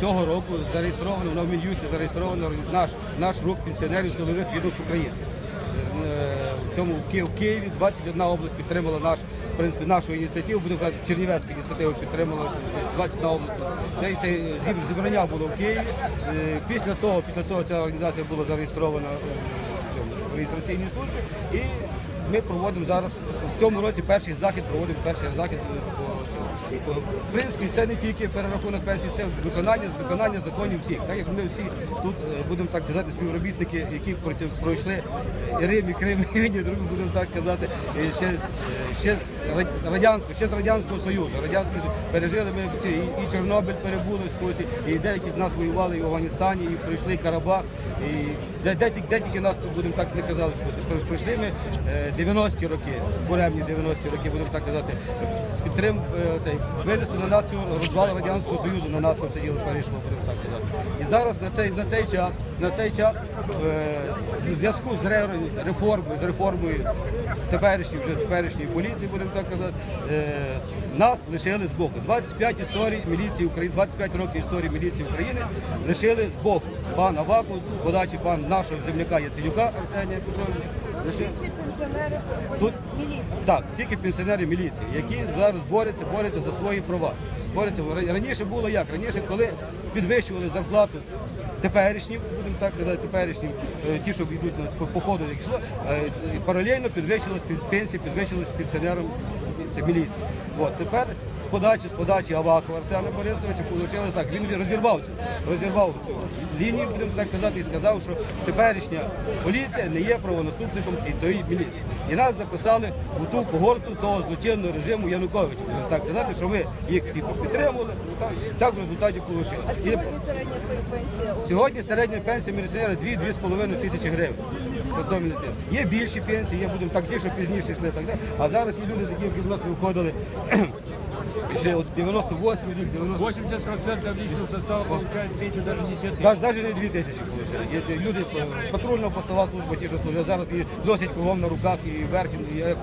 цього року зареєстровано на Мін'юсті зареєстровано наш, наш рух пенсіонерів силових відомств України. Е, В цьому в Києві 21 область підтримала наш, в принципі, нашу ініціативу, будемо казати, Чернівецьку ініціативу підтримала 21 область. Це, це зібрання було в Києві. Е, Після того, після того ця організація була зареєстрована в реєстраційній службі. І ми проводимо зараз в цьому році перший захід, проводимо перший захід по цьому. В принципі, це не тільки перерахунок пенсій, це виконання, виконання законів всіх. Так як ми всі тут е, будемо так казати, співробітники, які проти- пройшли і Рим, і Крим, і війні, другі, будемо так казати, і ще, з- е, ще з радянського, ще з радянського союзу. Радянський пережили ми і, Чорнобиль перебули в спосіб, і деякі з нас воювали і в Афганістані, і пройшли Карабах, і де, де, де тільки нас тут будемо так не казали, що пройшли ми е, 90-ті роки, буремні 90-ті роки, будемо так казати, підтрим е, цей винести на нас цю розвал радянського союзу, на нас все перейшло, будемо так казати. І зараз на цей на цей час, на цей час е, в зв'язку з ре- реформою, з реформою теперішньої вже теперішньої поліції, будемо так казати, е, нас лишили з боку. 25 історій міліції України, 25 років історії міліції України лишили з боку. Пан Аваку, з подачі пан нашого земляка Яценюка Арсенія Петровича. Тільки пенсіонери Тут так, тільки пенсіонери міліції, які зараз борються, борються за свої права. Борються. Раніше було як? Раніше, коли підвищували зарплату теперішнім, будемо так казати, теперішнім, е, ті, що йдуть по- ходу, е, паралельно підвищилась пен- пенсії, підвищилась пенсіонерам це міліції. От тепер з подачі, з подачі Аваку Арсена Борисовича вийшло так. Він розірвав цю, розірвав цю лінію, будемо так казати, і сказав, що теперішня поліція не є правонаступником тієї тої міліції. І нас записали у ту когорту того злочинного режиму Януковича. Будемо так казати, що ми їх типу, підтримували. Так, так в результаті А вийшло. сьогодні середня пенсія Сьогодні середня пенсія міліціонера 2-2,5 тисячі гривень. Є більші пенсії, є будемо так ті, що пізніше йшли. Так, далі. а зараз є люди, такі, які в нас виходили ще от 98 рік, 90 80% личного состава получает меньше даже не 5 тысяч. Навіть навіть не 2 тисячі. Люди патрульного патрульна постова служба, ті, що служать зараз і носять кругом на руках, і верх, і